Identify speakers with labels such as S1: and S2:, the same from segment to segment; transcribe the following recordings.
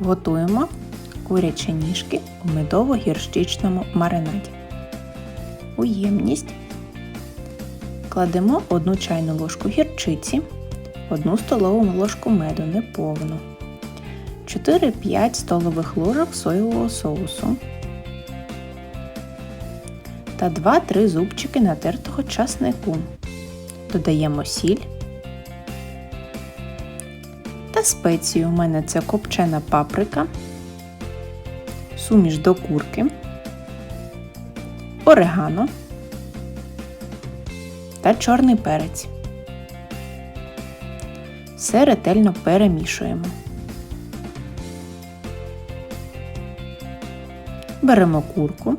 S1: Готуємо курячі ніжки у медово-гірчичному маринаді. У ємність кладемо 1 чайну ложку гірчиці, 1 столову ложку меду неповну, 4-5 столових ложок соєвого соусу та 2-3 зубчики натертого часнику. Додаємо сіль та спеції. У мене це копчена паприка, суміш до курки, орегано та чорний перець. Все ретельно перемішуємо. Беремо курку,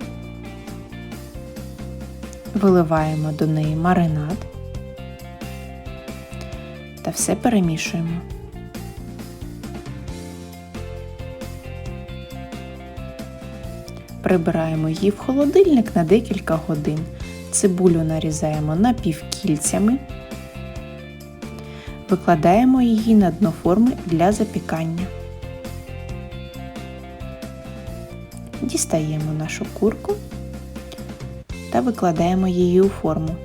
S1: виливаємо до неї маринад та все перемішуємо. Прибираємо її в холодильник на декілька годин. Цибулю нарізаємо напівкільцями. Викладаємо її на дно форми для запікання. Дістаємо нашу курку та викладаємо її у форму.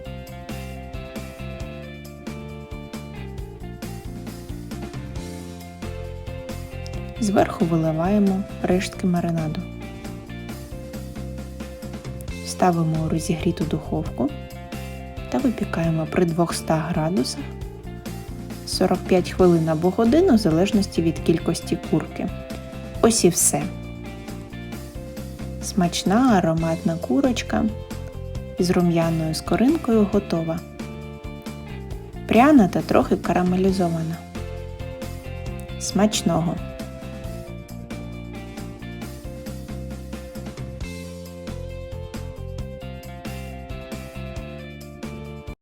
S1: Зверху виливаємо рештки маринаду. Ставимо у розігріту духовку та випікаємо при 200 градусах 45 хвилин або годину в залежності від кількості курки. Ось і все. Смачна ароматна курочка із рум'яною скоринкою готова. Пряна та трохи карамелізована. Смачного!